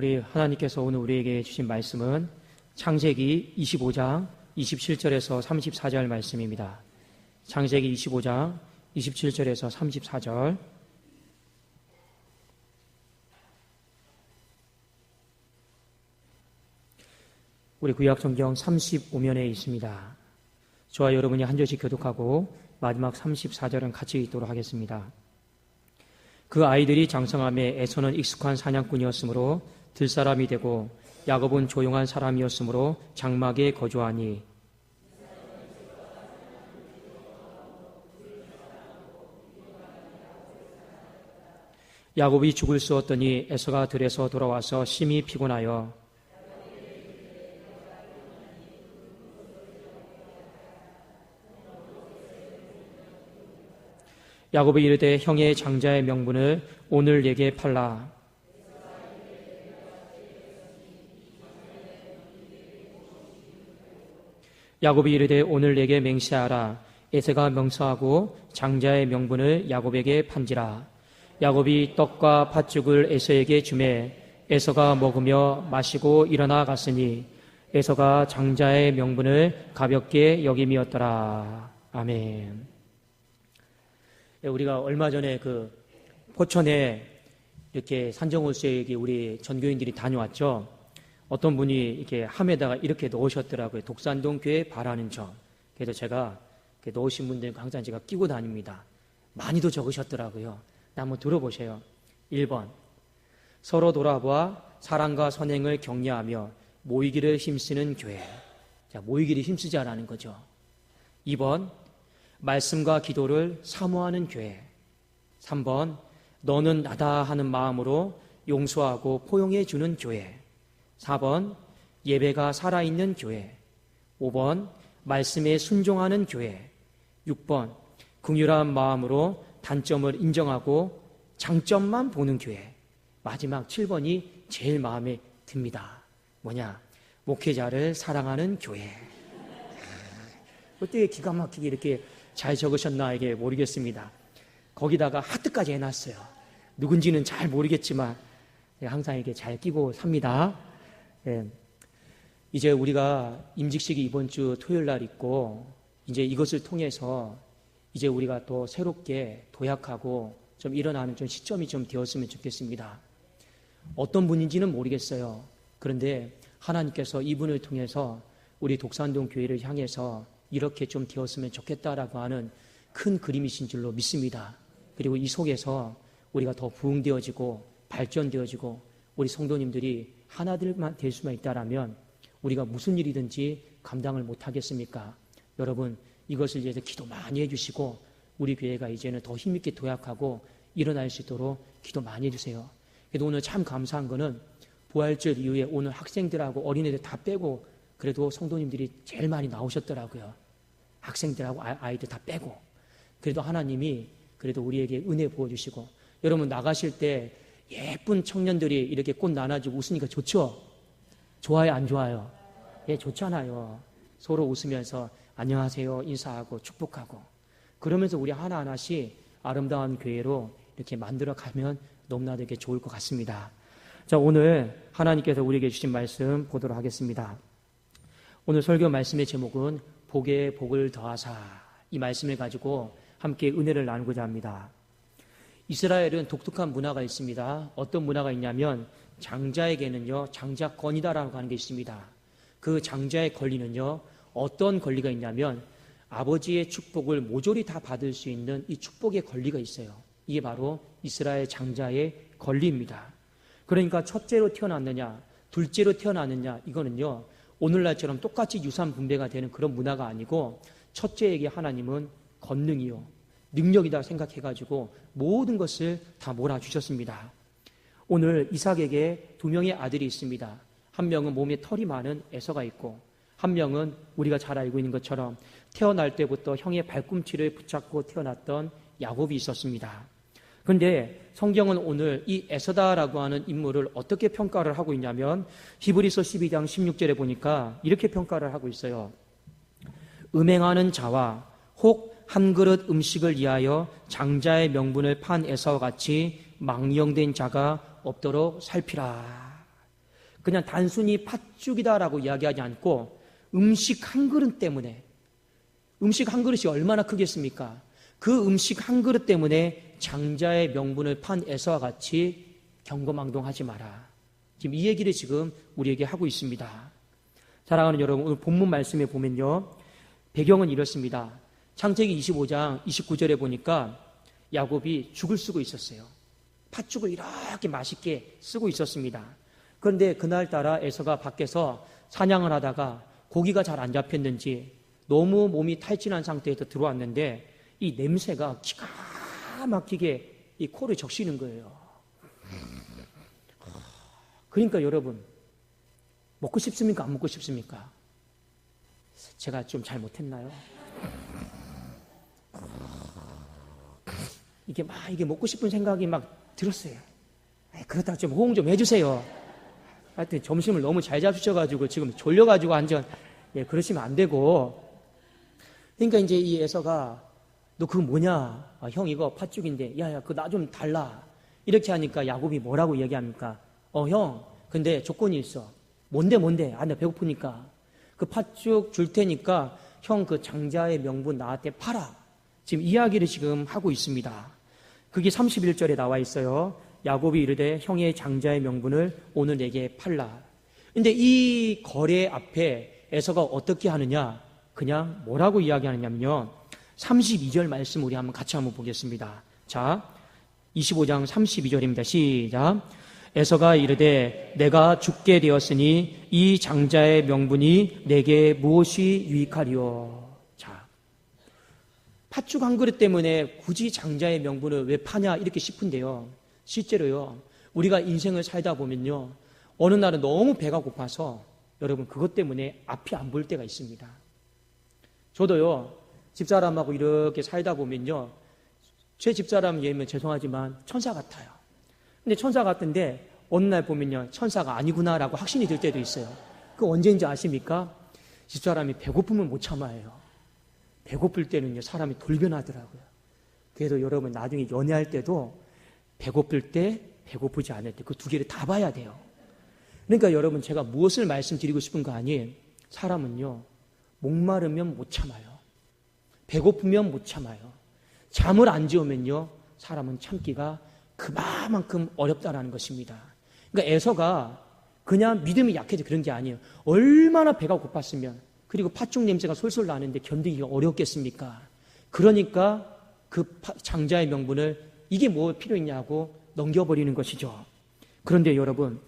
우리 하나님께서 오늘 우리에게 주신 말씀은 창세기 25장 27절에서 34절 말씀입니다. 창세기 25장 27절에서 34절 우리 구약 성경 35면에 있습니다. 저와 여러분이 한 절씩 교독하고 마지막 34절은 같이 읽도록 하겠습니다. 그 아이들이 장성함에 에서는 익숙한 사냥꾼이었으므로 들사람이 되고 야곱은 조용한 사람이었으므로 장막에 거주하니. 야곱이 죽을 쑤었더니 에서가 들에서 돌아와서 심히 피곤하여 야곱이 이르되 형의 장자의 명분을 오늘 내게 팔라. 야곱이 이르되 오늘 내게 맹세하라. 에세가 명서하고 장자의 명분을 야곱에게 판지라. 야곱이 떡과 팥죽을 에서에게 주매 에서가 먹으며 마시고 일어나 갔으니 에서가 장자의 명분을 가볍게 여김이었더라. 아멘. 예, 우리가 얼마 전에 그 포천에 이렇게 산정호수에게 우리 전교인들이 다녀왔죠. 어떤 분이 이렇게 함에다가 이렇게 넣으셨더라고요. 독산동 교회 바라는 점. 그래서 제가 넣으신 분들 항상 제가 끼고 다닙니다. 많이도 적으셨더라고요. 한번 들어보세요. 1번. 서로 돌아보아 사랑과 선행을 격려하며 모이기를 힘쓰는 교회. 자, 모이기를 힘쓰자라는 거죠. 2번. 말씀과 기도를 사모하는 교회. 3번, 너는 나다 하는 마음으로 용서하고 포용해 주는 교회. 4번, 예배가 살아있는 교회. 5번, 말씀에 순종하는 교회. 6번, 긍휼한 마음으로 단점을 인정하고 장점만 보는 교회. 마지막 7번이 제일 마음에 듭니다. 뭐냐? 목회자를 사랑하는 교회. 어떻게 기가 막히게 이렇게 잘 적으셨나 이게 모르겠습니다. 거기다가 하트까지 해놨어요. 누군지는 잘 모르겠지만 예, 항상 이렇게 잘 끼고 삽니다. 예. 이제 우리가 임직식이 이번 주 토요일 날 있고 이제 이것을 통해서 이제 우리가 또 새롭게 도약하고 좀 일어나는 좀 시점이 좀 되었으면 좋겠습니다. 어떤 분인지는 모르겠어요. 그런데 하나님께서 이분을 통해서 우리 독산동 교회를 향해서 이렇게 좀 되었으면 좋겠다라고 하는 큰 그림이신 줄로 믿습니다. 그리고 이 속에서 우리가 더 부흥되어지고 발전되어지고 우리 성도님들이 하나들만 될 수만 있다라면 우리가 무슨 일이든지 감당을 못 하겠습니까? 여러분 이것을 위해서 기도 많이 해주시고 우리 교회가 이제는 더 힘있게 도약하고 일어날 수 있도록 기도 많이 해주세요. 그래도 오늘 참 감사한 거는 부활절 이후에 오늘 학생들하고 어린애들 다 빼고 그래도 성도님들이 제일 많이 나오셨더라고요. 학생들하고 아, 아이들 다 빼고. 그래도 하나님이 그래도 우리에게 은혜 부어주시고. 여러분 나가실 때 예쁜 청년들이 이렇게 꽃 나눠주고 웃으니까 좋죠? 좋아요, 안 좋아요? 예, 좋잖아요. 서로 웃으면서 안녕하세요 인사하고 축복하고. 그러면서 우리 하나하나씩 아름다운 교회로 이렇게 만들어 가면 너무나 되게 좋을 것 같습니다. 자, 오늘 하나님께서 우리에게 주신 말씀 보도록 하겠습니다. 오늘 설교 말씀의 제목은 복에 복을 더하사 이 말씀을 가지고 함께 은혜를 나누고자 합니다. 이스라엘은 독특한 문화가 있습니다. 어떤 문화가 있냐면 장자에게는요 장자권이다라고 하는 게 있습니다. 그 장자의 권리는요 어떤 권리가 있냐면 아버지의 축복을 모조리 다 받을 수 있는 이 축복의 권리가 있어요. 이게 바로 이스라엘 장자의 권리입니다. 그러니까 첫째로 태어났느냐, 둘째로 태어났느냐, 이거는요, 오늘날처럼 똑같이 유산 분배가 되는 그런 문화가 아니고 첫째에게 하나님은 권능이요 능력이다 생각해가지고 모든 것을 다 몰아주셨습니다. 오늘 이삭에게 두 명의 아들이 있습니다. 한 명은 몸에 털이 많은 에서가 있고 한 명은 우리가 잘 알고 있는 것처럼 태어날 때부터 형의 발꿈치를 붙잡고 태어났던 야곱이 있었습니다. 그런데 성경은 오늘 이 에서다라고 하는 인물을 어떻게 평가를 하고 있냐면 히브리서 12장 16절에 보니까 이렇게 평가를 하고 있어요. 음행하는 자와 혹 한 그릇 음식을 위하여 장자의 명분을 판 에서와 같이 망령된 자가 없도록 살피라. 그냥 단순히 팥죽이다라고 이야기하지 않고 음식 한 그릇 때문에 음식 한 그릇이 얼마나 크겠습니까? 그 음식 한 그릇 때문에 장자의 명분을 판 에서와 같이 경거망동하지 마라. 지금 이 얘기를 지금 우리에게 하고 있습니다. 사랑하는 여러분, 오늘 본문 말씀에 보면요. 배경은 이렇습니다. 창세기 25장 29절에 보니까 야곱이 죽을 쓰고 있었어요. 팥죽을 이렇게 맛있게 쓰고 있었습니다. 그런데 그날따라 에서가 밖에서 사냥을 하다가 고기가 잘 안 잡혔는지 너무 몸이 탈진한 상태에서 들어왔는데 이 냄새가 기가 막히게 이 코를 적시는 거예요. 그러니까 여러분 먹고 싶습니까? 안 먹고 싶습니까? 제가 좀 잘못했나요? 이게 막 이게 먹고 싶은 생각이 막 들었어요. 그렇다 좀 호응 좀 해주세요. 하여튼 점심을 너무 잘 잡수셔가지고 지금 졸려가지고 완전 예, 그러시면 안 되고. 그러니까 이제 이 애서가 너 그거 뭐냐? 아, 형 이거 팥죽인데 야야 그거 나 좀 달라. 이렇게 하니까 야곱이 뭐라고 얘기합니까? 어 형, 근데 조건이 있어. 뭔데 뭔데? 아 나 배고프니까 그 팥죽 줄 테니까 형 그 장자의 명분 나한테 팔아. 지금 이야기를 지금 하고 있습니다. 그게 31절에 나와 있어요. 야곱이 이르되 형의 장자의 명분을 오늘 내게 팔라. 근데 이 거래 앞에 에서가 어떻게 하느냐? 그냥 뭐라고 이야기하느냐면요. 32절 말씀 우리 한번 같이 한번 보겠습니다. 자, 25장 32절입니다. 시작. 에서가 이르되 내가 죽게 되었으니 이 장자의 명분이 내게 무엇이 유익하리요? 자, 팥죽 한 그릇 때문에 굳이 장자의 명분을 왜 파냐 이렇게 싶은데요. 실제로요. 우리가 인생을 살다 보면요. 어느 날은 너무 배가 고파서 여러분 그것 때문에 앞이 안 보일 때가 있습니다. 저도요. 집사람하고 이렇게 살다 보면요. 제 집사람 예면 죄송하지만 천사 같아요. 근데 천사 같은데 어느 날 보면요. 천사가 아니구나라고 확신이 들 때도 있어요. 그 언제인지 아십니까? 집사람이 배고프면 못 참아요. 배고플 때는요. 사람이 돌변하더라고요. 그래서 여러분 나중에 연애할 때도 배고플 때, 배고프지 않을 때 그 두 개를 다 봐야 돼요. 그러니까 여러분 제가 무엇을 말씀드리고 싶은 거 아니에요? 사람은요. 목마르면 못 참아요. 배고프면 못 참아요. 잠을 안 지우면요. 사람은 참기가 그만큼 어렵다라는 것입니다. 그러니까 에서가 그냥 믿음이 약해서 그런 게 아니에요. 얼마나 배가 고팠으면 그리고 팥죽 냄새가 솔솔 나는데 견디기가 어렵겠습니까? 그러니까 그 장자의 명분을 이게 뭐 필요 있냐고 넘겨버리는 것이죠. 그런데 여러분,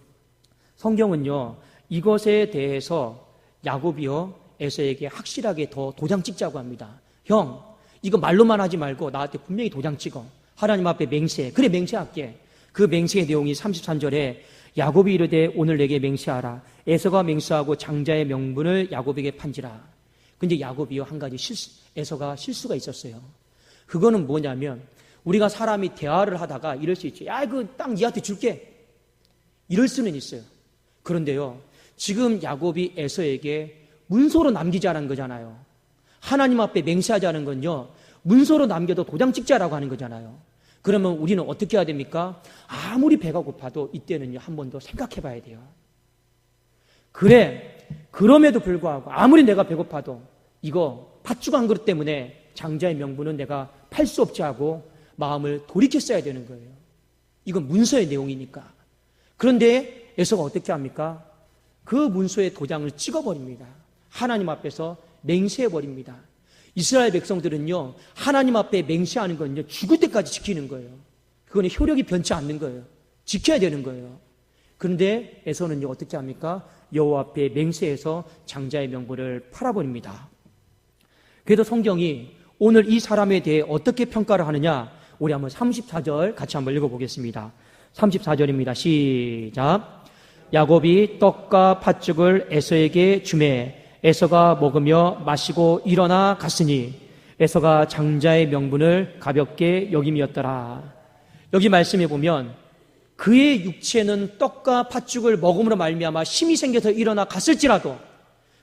성경은요, 이것에 대해서 야곱이요, 에서에게 확실하게 더 도장 찍자고 합니다. 형, 이거 말로만 하지 말고 나한테 분명히 도장 찍어. 하나님 앞에 맹세. 그래, 맹세할게. 그 맹세의 내용이 33절에 야곱이 이르되 오늘 내게 맹세하라. 에서가 맹세하고 장자의 명분을 야곱에게 판지라. 근데 야곱이요, 한 가지 실수, 에서가 실수가 있었어요. 그거는 뭐냐면 우리가 사람이 대화를 하다가 이럴 수 있죠. 야, 그 땅 니한테 줄게. 이럴 수는 있어요. 그런데요. 지금 야곱이 에서에게 문서로 남기자는 거잖아요. 하나님 앞에 맹세하자는 건요. 문서로 남겨도 도장 찍자라고 하는 거잖아요. 그러면 우리는 어떻게 해야 됩니까? 아무리 배가 고파도 이때는요. 한 번 더 생각해 봐야 돼요. 그래. 그럼에도 불구하고 아무리 내가 배고파도 이거 팥죽 한 그릇 때문에 장자의 명분은 내가 팔 수 없지 하고 마음을 돌이켰어야 되는 거예요. 이건 문서의 내용이니까. 그런데 에서가 어떻게 합니까? 그 문서의 도장을 찍어버립니다. 하나님 앞에서 맹세해 버립니다. 이스라엘 백성들은요, 하나님 앞에 맹세하는 건요, 죽을 때까지 지키는 거예요. 그거는 효력이 변치 않는 거예요. 지켜야 되는 거예요. 그런데 에서는요, 어떻게 합니까? 여호와 앞에 맹세해서 장자의 명분을 팔아버립니다. 그래도 성경이 오늘 이 사람에 대해 어떻게 평가를 하느냐? 우리 한번 34절 같이 한번 읽어보겠습니다. 34절입니다. 시작. 야곱이 떡과 팥죽을 에서에게 주매 에서가 먹으며 마시고 일어나 갔으니 에서가 장자의 명분을 가볍게 여김이었더라. 여기 말씀해 보면 그의 육체는 떡과 팥죽을 먹음으로 말미암아 힘이 생겨서 일어나 갔을지라도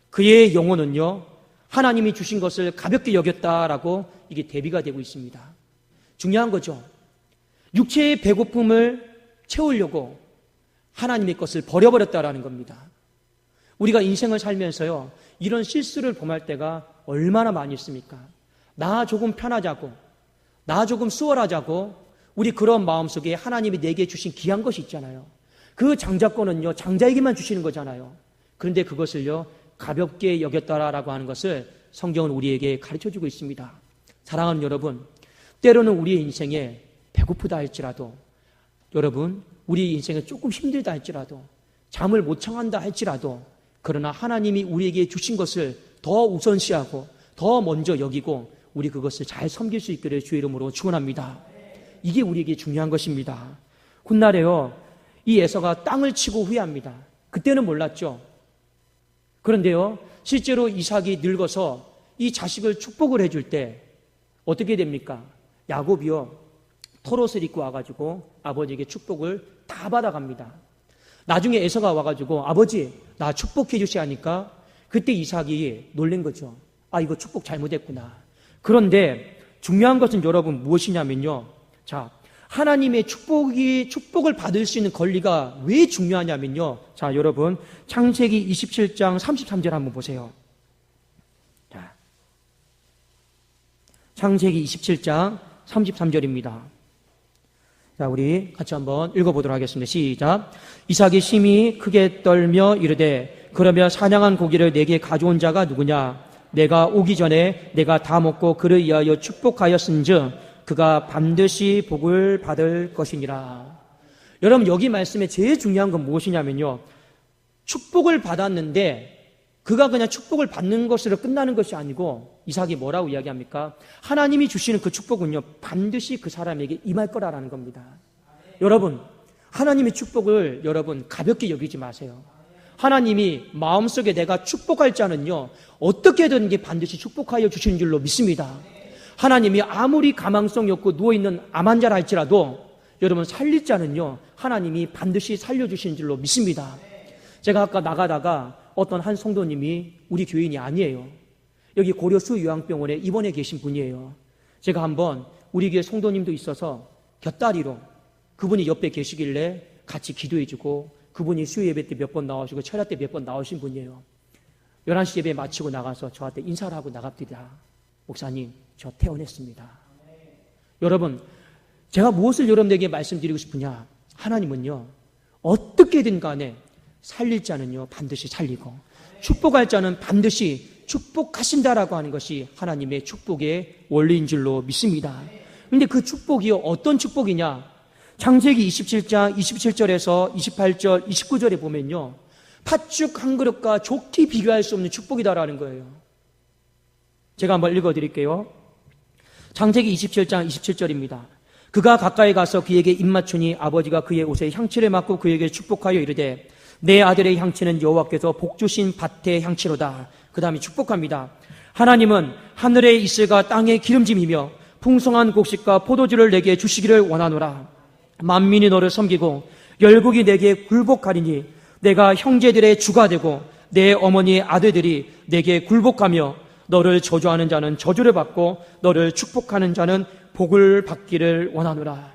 그의 영혼은요 하나님이 주신 것을 가볍게 여겼다라고 이게 대비가 되고 있습니다. 중요한 거죠. 육체의 배고픔을 채우려고 하나님의 것을 버려버렸다라는 겁니다. 우리가 인생을 살면서요, 이런 실수를 범할 때가 얼마나 많이 있습니까? 나 조금 편하자고, 나 조금 수월하자고, 우리 그런 마음 속에 하나님이 내게 주신 귀한 것이 있잖아요. 그 장자권은요, 장자에게만 주시는 거잖아요. 그런데 그것을요, 가볍게 여겼다라고 하는 것을 성경은 우리에게 가르쳐 주고 있습니다. 사랑하는 여러분, 때로는 우리의 인생에 배고프다 할지라도, 여러분, 우리 인생에 조금 힘들다 할지라도, 잠을 못 청한다 할지라도, 그러나 하나님이 우리에게 주신 것을 더 우선시하고, 더 먼저 여기고, 우리 그것을 잘 섬길 수 있기를 주의 이름으로 축원합니다. 이게 우리에게 중요한 것입니다. 훗날에요, 이 에서가 땅을 치고 후회합니다. 그때는 몰랐죠. 그런데요, 실제로 이삭이 늙어서 이 자식을 축복을 해줄 때 어떻게 됩니까? 야곱이요, 털옷을 입고 와가지고 아버지에게 축복을 다 받아갑니다. 나중에 에서가 와가지고 아버지, 나 축복해 주시하니까 그때 이삭이 놀란 거죠. 아, 이거 축복 잘못했구나. 그런데 중요한 것은 여러분 무엇이냐면요. 자, 하나님의 축복이 축복을 받을 수 있는 권리가 왜 중요하냐면요. 자, 여러분 창세기 27장 33절 한번 보세요. 자. 창세기 27장 33절입니다. 자, 우리 같이 한번 읽어보도록 하겠습니다. 시작. 이삭이 심히 크게 떨며 이르되, 그러면 사냥한 고기를 내게 가져온 자가 누구냐? 내가 오기 전에 내가 다 먹고 그를 위하여 축복하였은즉 그가 반드시 복을 받을 것이니라. 여러분 여기 말씀에 제일 중요한 건 무엇이냐면요. 축복을 받았는데 그가 그냥 축복을 받는 것으로 끝나는 것이 아니고 이삭이 뭐라고 이야기합니까? 하나님이 주시는 그 축복은요 반드시 그 사람에게 임할 거라라는 겁니다. 여러분 하나님의 축복을 여러분 가볍게 여기지 마세요. 하나님이 마음속에 내가 축복할 자는요 어떻게든 반드시 축복하여 주시는 줄로 믿습니다. 하나님이 아무리 가망성이 없고 누워있는 암 환자라 할지라도 여러분 살릴 자는요 하나님이 반드시 살려주신 줄로 믿습니다. 제가 아까 나가다가 어떤 한 성도님이 우리 교인이 아니에요. 여기 고려수 요양병원에 입원해 계신 분이에요. 제가 한번 우리 교회 성도님도 있어서 곁다리로 그분이 옆에 계시길래 같이 기도해주고 그분이 수요 예배 때 몇 번 나오시고 철야 때 몇 번 나오신 분이에요. 11시 예배 마치고 나가서 저한테 인사를 하고 나갑니다. 목사님, 저 퇴원했습니다. 여러분, 제가 무엇을 여러분에게 말씀드리고 싶으냐? 하나님은요, 어떻게든 간에 살릴 자는요, 반드시 살리고, 축복할 자는 반드시 축복하신다라고 하는 것이 하나님의 축복의 원리인 줄로 믿습니다. 근데 그 축복이요, 어떤 축복이냐? 창세기 27장 27절에서 28절, 29절에 보면요, 팥죽 한 그릇과 좋게 비교할 수 없는 축복이다라는 거예요. 제가 한번 읽어 드릴게요. 창세기 27장 27절입니다. 그가 가까이 가서 그에게 입맞추니 아버지가 그의 옷에 향치를 맡고 그에게 축복하여 이르되 내 아들의 향치는 여호와께서 복 주신 밭의 향치로다. 그 다음에 축복합니다. 하나님은 하늘에 있을가 땅의 기름짐이며 풍성한 곡식과 포도주를 내게 주시기를 원하노라. 만민이 너를 섬기고 열국이 내게 굴복하리니 내가 형제들의 주가 되고 내 어머니의 아들들이 내게 굴복하며 너를 저주하는 자는 저주를 받고 너를 축복하는 자는 복을 받기를 원하노라.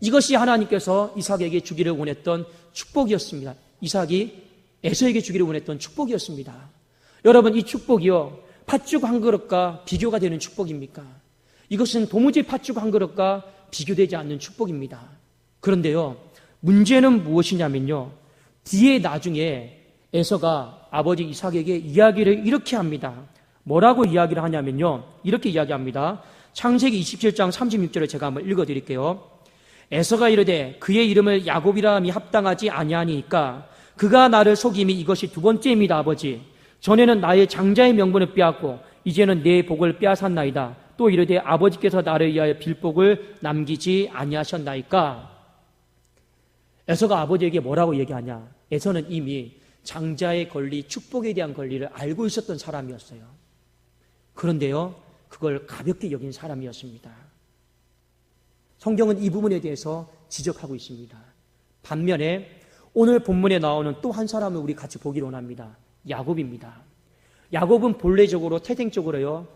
이것이 하나님께서 이삭에게 주기를 원했던 축복이었습니다. 이삭이 에서에게 주기를 원했던 축복이었습니다. 여러분 이 축복이요 팥죽 한 그릇과 비교가 되는 축복입니까? 이것은 도무지 팥죽 한 그릇과 비교되지 않는 축복입니다. 그런데요 문제는 무엇이냐면요 뒤에 나중에 에서가 아버지 이삭에게 이야기를 이렇게 합니다. 뭐라고 이야기를 하냐면요. 이렇게 이야기합니다. 창세기 27장 36절을 제가 한번 읽어 드릴게요. 에서가 이르되 그의 이름을 야곱이라 함이 합당하지 아니하니까 그가 나를 속임이 이것이 두 번째입니다, 아버지. 전에는 나의 장자의 명분을 빼앗고 이제는 내 복을 빼앗았나이다. 또 이르되 아버지께서 나를 위하여 빌복을 남기지 아니하셨나이까. 에서가 아버지에게 뭐라고 얘기하냐? 에서는 이미 장자의 권리, 축복에 대한 권리를 알고 있었던 사람이었어요. 그런데요, 그걸 가볍게 여긴 사람이었습니다. 성경은 이 부분에 대해서 지적하고 있습니다. 반면에 오늘 본문에 나오는 또 한 사람을 우리 같이 보기로 원합니다. 야곱입니다. 야곱은 본래적으로 태생적으로요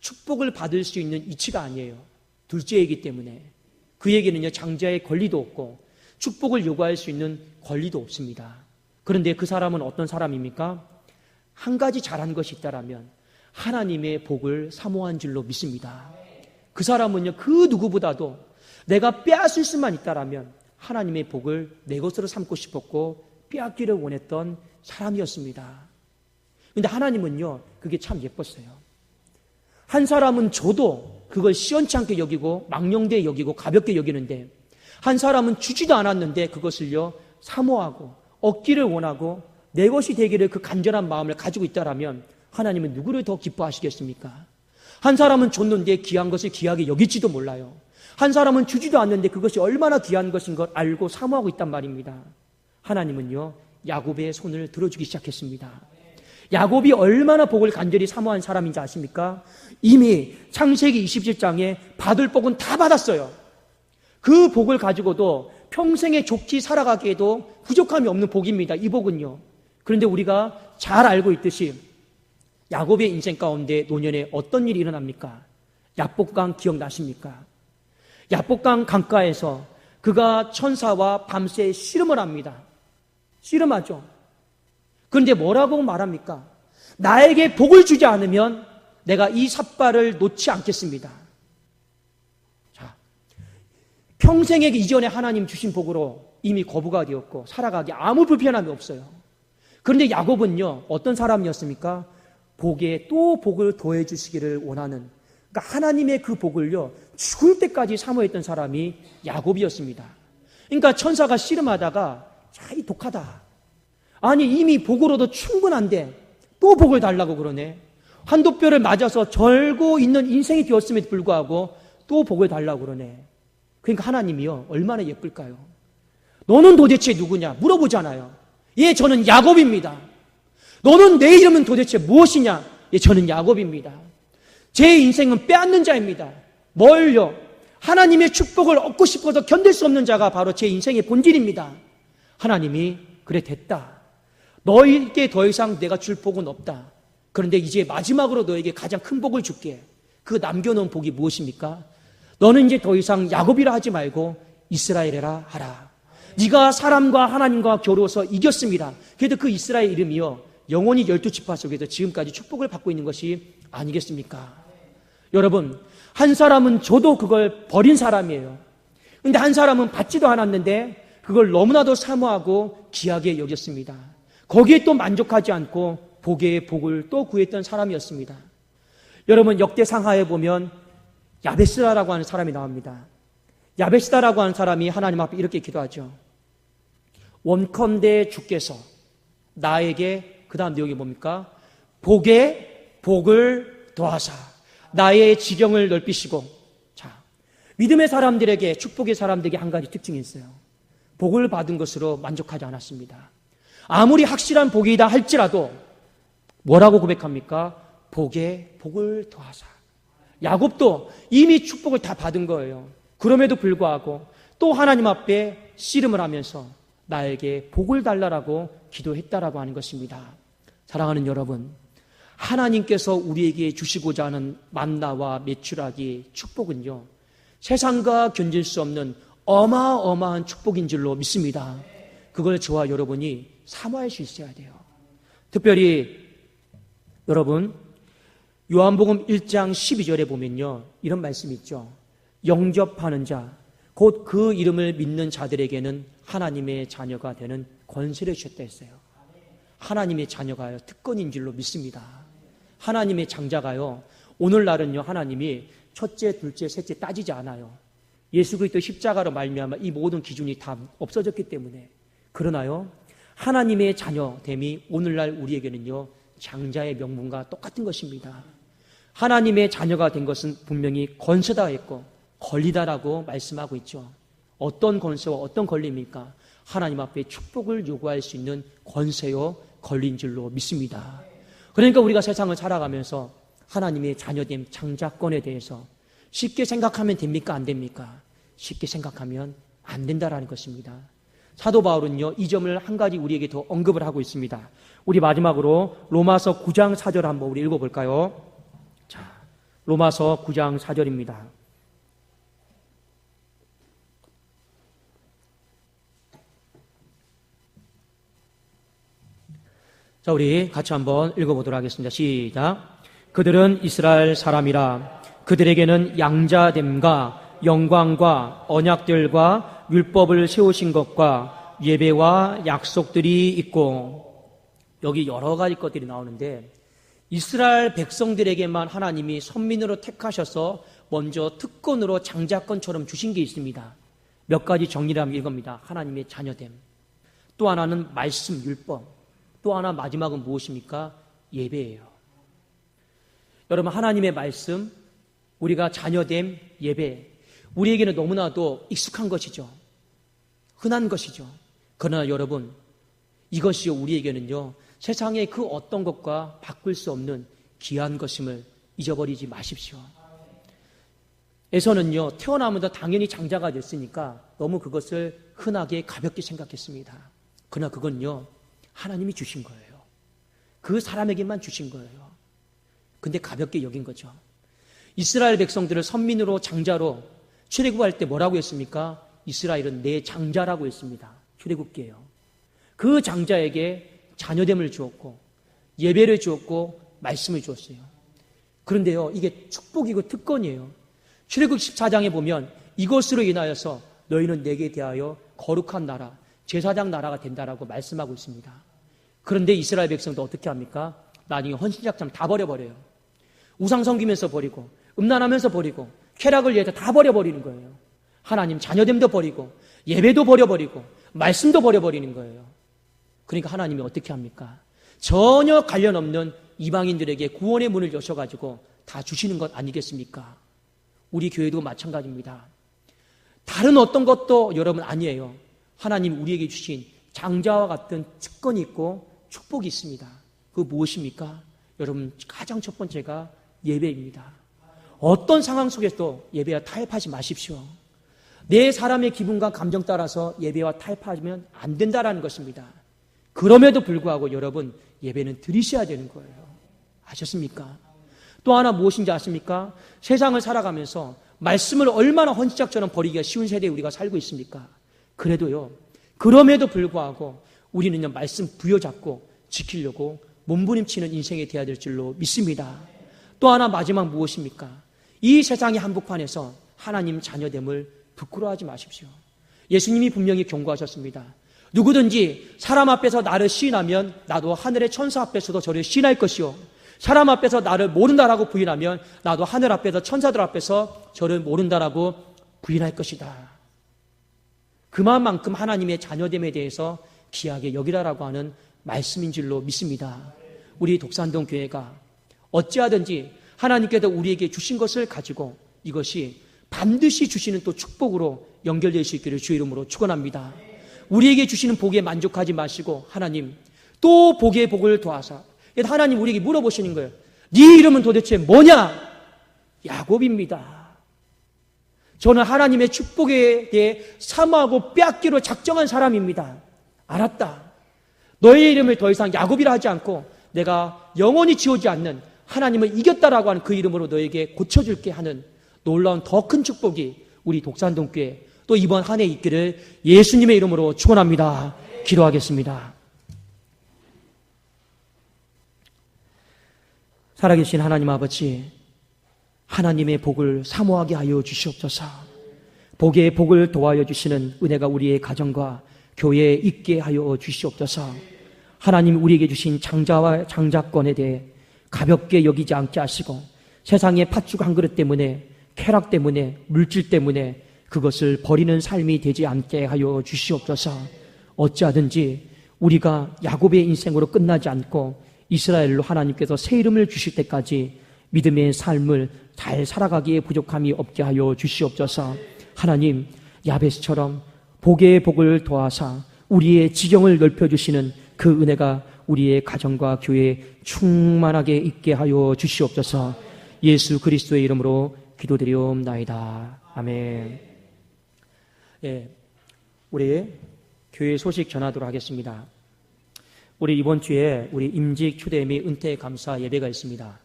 축복을 받을 수 있는 이치가 아니에요. 둘째이기 때문에 그에게는요 장자의 권리도 없고 축복을 요구할 수 있는 권리도 없습니다. 그런데 그 사람은 어떤 사람입니까? 한 가지 잘한 것이 있다라면 하나님의 복을 사모한 줄로 믿습니다. 그 사람은요, 그 누구보다도 내가 빼앗을 수만 있다라면 하나님의 복을 내 것으로 삼고 싶었고 빼앗기를 원했던 사람이었습니다. 근데 하나님은요, 그게 참 예뻤어요. 한 사람은 줘도 그걸 시원치 않게 여기고 망령되게 여기고 가볍게 여기는데 한 사람은 주지도 않았는데 그것을요, 사모하고 얻기를 원하고 내 것이 되기를 그 간절한 마음을 가지고 있다라면 하나님은 누구를 더 기뻐하시겠습니까? 한 사람은 줬는데 귀한 것을 귀하게 여기지도 몰라요. 한 사람은 주지도 않는데 그것이 얼마나 귀한 것인 걸 알고 사모하고 있단 말입니다. 하나님은요, 야곱의 손을 들어주기 시작했습니다. 야곱이 얼마나 복을 간절히 사모한 사람인지 아십니까? 이미 창세기 27장에 받을 복은 다 받았어요. 그 복을 가지고도 평생에 좋게 살아가기에도 부족함이 없는 복입니다. 이 복은요. 그런데 우리가 잘 알고 있듯이 야곱의 인생 가운데 노년에 어떤 일이 일어납니까? 야복강 기억나십니까? 야복강 강가에서 그가 천사와 밤새 씨름을 합니다. 씨름하죠. 그런데 뭐라고 말합니까? 나에게 복을 주지 않으면 내가 이 삿발을 놓지 않겠습니다. 자, 평생에 이전에 하나님 주신 복으로 이미 거부가 되었고 살아가기 아무 불편함이 없어요. 그런데 야곱은요, 어떤 사람이었습니까? 복에 또 복을 더해 주시기를 원하는 그러니까 하나님의 그 복을요 죽을 때까지 사모했던 사람이 야곱이었습니다. 그러니까 천사가 씨름하다가 자이 독하다. 아니 이미 복으로도 충분한데 또 복을 달라고 그러네. 한도뼈를 맞아서 절고 있는 인생이 되었음에도 불구하고 또 복을 달라고 그러네. 그러니까 하나님이요 얼마나 예쁠까요? 너는 도대체 누구냐 물어보잖아요. 예, 저는 야곱입니다. 너는 내 이름은 도대체 무엇이냐? 예, 저는 야곱입니다. 제 인생은 빼앗는 자입니다. 뭘요? 하나님의 축복을 얻고 싶어서 견딜 수 없는 자가 바로 제 인생의 본질입니다. 하나님이 그래 됐다. 너에게 더 이상 내가 줄 복은 없다. 그런데 이제 마지막으로 너에게 가장 큰 복을 줄게. 그 남겨놓은 복이 무엇입니까? 너는 이제 더 이상 야곱이라 하지 말고 이스라엘이라 하라. 네가 사람과 하나님과 겨루어서 이겼습니다. 그래도 그 이스라엘 이름이요 영원히 열두 지파 속에서 지금까지 축복을 받고 있는 것이 아니겠습니까? 여러분, 한 사람은 저도 그걸 버린 사람이에요. 근데 한 사람은 받지도 않았는데 그걸 너무나도 사모하고 귀하게 여겼습니다. 거기에 또 만족하지 않고 복의 복을 또 구했던 사람이었습니다. 여러분, 역대 상하에 보면 야베스라라고 하는 사람이 나옵니다. 야베스다라고 하는 사람이 하나님 앞에 이렇게 기도하죠. 원컨대 주께서 나에게 그 다음 내용이 뭡니까? 복에 복을 더하사 나의 지경을 넓히시고 자 믿음의 사람들에게 축복의 사람들에게 한 가지 특징이 있어요. 복을 받은 것으로 만족하지 않았습니다. 아무리 확실한 복이다 할지라도 뭐라고 고백합니까? 복에 복을 더하사. 야곱도 이미 축복을 다 받은 거예요. 그럼에도 불구하고 또 하나님 앞에 씨름을 하면서 나에게 복을 달라라고 기도했다라고 하는 것입니다. 사랑하는 여러분, 하나님께서 우리에게 주시고자 하는 만나와 매출하기 축복은요, 세상과 견딜 수 없는 어마어마한 축복인 줄로 믿습니다. 그걸 저와 여러분이 사모할 수 있어야 돼요. 특별히 여러분, 요한복음 1장 12절에 보면요, 이런 말씀이 있죠. 영접하는 자, 곧 그 이름을 믿는 자들에게는 하나님의 자녀가 되는 권세를 주셨다 했어요. 하나님의 자녀가요, 특권인 줄로 믿습니다. 하나님의 장자가요, 오늘날은요, 하나님이 첫째, 둘째, 셋째 따지지 않아요. 예수 그리스도 십자가로 말미암아 이 모든 기준이 다 없어졌기 때문에 그러나요. 하나님의 자녀됨이 오늘날 우리에게는요. 장자의 명분과 똑같은 것입니다. 하나님의 자녀가 된 것은 분명히 권세다 했고 권리다라고 말씀하고 있죠. 어떤 권세와 어떤 권리입니까? 하나님 앞에 축복을 요구할 수 있는 권세요 권리인 줄로 믿습니다. 그러니까 우리가 세상을 살아가면서 하나님의 자녀됨 장자권에 대해서 쉽게 생각하면 됩니까? 안 됩니까? 쉽게 생각하면 안 된다라는 것입니다. 사도 바울은요, 이 점을 한 가지 우리에게 더 언급을 하고 있습니다. 우리 마지막으로 로마서 9장 4절 한번 우리 읽어볼까요? 자, 로마서 9장 4절입니다. 자, 우리 같이 한번 읽어보도록 하겠습니다. 시작. 그들은 이스라엘 사람이라 그들에게는 양자됨과 영광과 언약들과 율법을 세우신 것과 예배와 약속들이 있고 여기 여러 가지 것들이 나오는데 이스라엘 백성들에게만 하나님이 선민으로 택하셔서 먼저 특권으로 장자권처럼 주신 게 있습니다. 몇 가지 정리를 하면 이겁니다. 하나님의 자녀됨. 또 하나는 말씀, 율법. 또 하나 마지막은 무엇입니까? 예배예요. 여러분, 하나님의 말씀, 우리가 자녀됨, 예배. 우리에게는 너무나도 익숙한 것이죠. 흔한 것이죠. 그러나 여러분, 이것이 우리에게는요, 세상의 그 어떤 것과 바꿀 수 없는 귀한 것임을 잊어버리지 마십시오. 에서는요, 태어나면서 당연히 장자가 됐으니까 너무 그것을 흔하게 가볍게 생각했습니다. 그러나 그건요, 하나님이 주신 거예요. 그 사람에게만 주신 거예요. 근데 가볍게 여긴 거죠. 이스라엘 백성들을 선민으로 장자로 출애굽할 때 뭐라고 했습니까? 이스라엘은 내 장자라고 했습니다. 출애굽기에요. 그 장자에게 자녀됨을 주었고 예배를 주었고 말씀을 주었어요. 그런데요, 이게 축복이고 특권이에요. 출애굽 14장에 보면 이것으로 인하여서 너희는 내게 대하여 거룩한 나라, 제사장 나라가 된다라고 말씀하고 있습니다. 그런데 이스라엘 백성도 어떻게 합니까? 나중에 헌신작참 다 버려버려요. 우상 섬기면서 버리고, 음란하면서 버리고, 쾌락을 위해서 다 버려버리는 거예요. 하나님 자녀됨도 버리고, 예배도 버려버리고, 말씀도 버려버리는 거예요. 그러니까 하나님이 어떻게 합니까? 전혀 관련 없는 이방인들에게 구원의 문을 여셔가지고 다 주시는 것 아니겠습니까? 우리 교회도 마찬가지입니다. 다른 어떤 것도 여러분 아니에요. 하나님 우리에게 주신 장자와 같은 특권이 있고 축복이 있습니다. 그 무엇입니까? 여러분 가장 첫 번째가 예배입니다. 어떤 상황 속에서도 예배와 타협하지 마십시오. 내 사람의 기분과 감정 따라서 예배와 타협하면 안 된다라는 것입니다. 그럼에도 불구하고 여러분 예배는 드리셔야 되는 거예요. 아셨습니까? 또 하나 무엇인지 아십니까? 세상을 살아가면서 말씀을 얼마나 헌시작처럼 버리기가 쉬운 세대에 우리가 살고 있습니까? 그래도요, 그럼에도 불구하고 우리는요, 말씀 부여잡고 지키려고 몸부림치는 인생이 되어야 될 줄로 믿습니다. 또 하나 마지막 무엇입니까? 이 세상의 한복판에서 하나님 자녀됨을 부끄러워하지 마십시오. 예수님이 분명히 경고하셨습니다. 누구든지 사람 앞에서 나를 시인하면 나도 하늘의 천사 앞에서도 저를 시인할 것이요. 사람 앞에서 나를 모른다라고 부인하면 나도 하늘 앞에서 천사들 앞에서 저를 모른다라고 부인할 것이다. 그만큼 하나님의 자녀됨에 대해서 귀하게 여기라라고 하는 말씀인 줄로 믿습니다. 우리 독산동 교회가 어찌하든지 하나님께서 우리에게 주신 것을 가지고 이것이 반드시 주시는 또 축복으로 연결될 수 있기를 주 이름으로 축원합니다. 우리에게 주시는 복에 만족하지 마시고 하나님 또 복의 복을 도하사 하나님 우리에게 물어보시는 거예요. 네 이름은 도대체 뭐냐? 야곱입니다. 저는 하나님의 축복에 대해 사모하고 빼앗기로 작정한 사람입니다. 알았다. 너의 이름을 더 이상 야곱이라 하지 않고 내가 영원히 지우지 않는 하나님을 이겼다라고 하는 그 이름으로 너에게 고쳐줄게 하는 놀라운 더 큰 축복이 우리 독산동교회 또 이번 한 해 있기를 예수님의 이름으로 축원합니다. 기도하겠습니다. 살아계신 하나님 아버지, 하나님의 복을 사모하게 하여 주시옵소서. 복의 복을 도와여 주시는 은혜가 우리의 가정과 교회에 있게 하여 주시옵소서. 하나님 우리에게 주신 장자와 장자권에 대해 가볍게 여기지 않게 하시고 세상의 팥죽 한 그릇 때문에 쾌락 때문에 물질 때문에 그것을 버리는 삶이 되지 않게 하여 주시옵소서. 어찌하든지 우리가 야곱의 인생으로 끝나지 않고 이스라엘로 하나님께서 새 이름을 주실 때까지 믿음의 삶을 잘 살아가기에 부족함이 없게 하여 주시옵소서. 하나님, 야베스처럼 복의 복을 도하사 우리의 지경을 넓혀 주시는 그 은혜가 우리의 가정과 교회에 충만하게 있게 하여 주시옵소서. 예수 그리스도의 이름으로 기도드리옵나이다. 아멘. 예, 우리 교회 소식 전하도록 하겠습니다. 우리 이번 주에 우리 임직 추대 및 은퇴 감사 예배가 있습니다.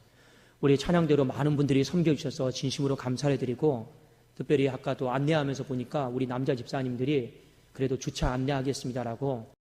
우리 찬양대로 많은 분들이 섬겨주셔서 진심으로 감사를 드리고 특별히 아까도 안내하면서 보니까 우리 남자 집사님들이 그래도 주차 안내하겠습니다라고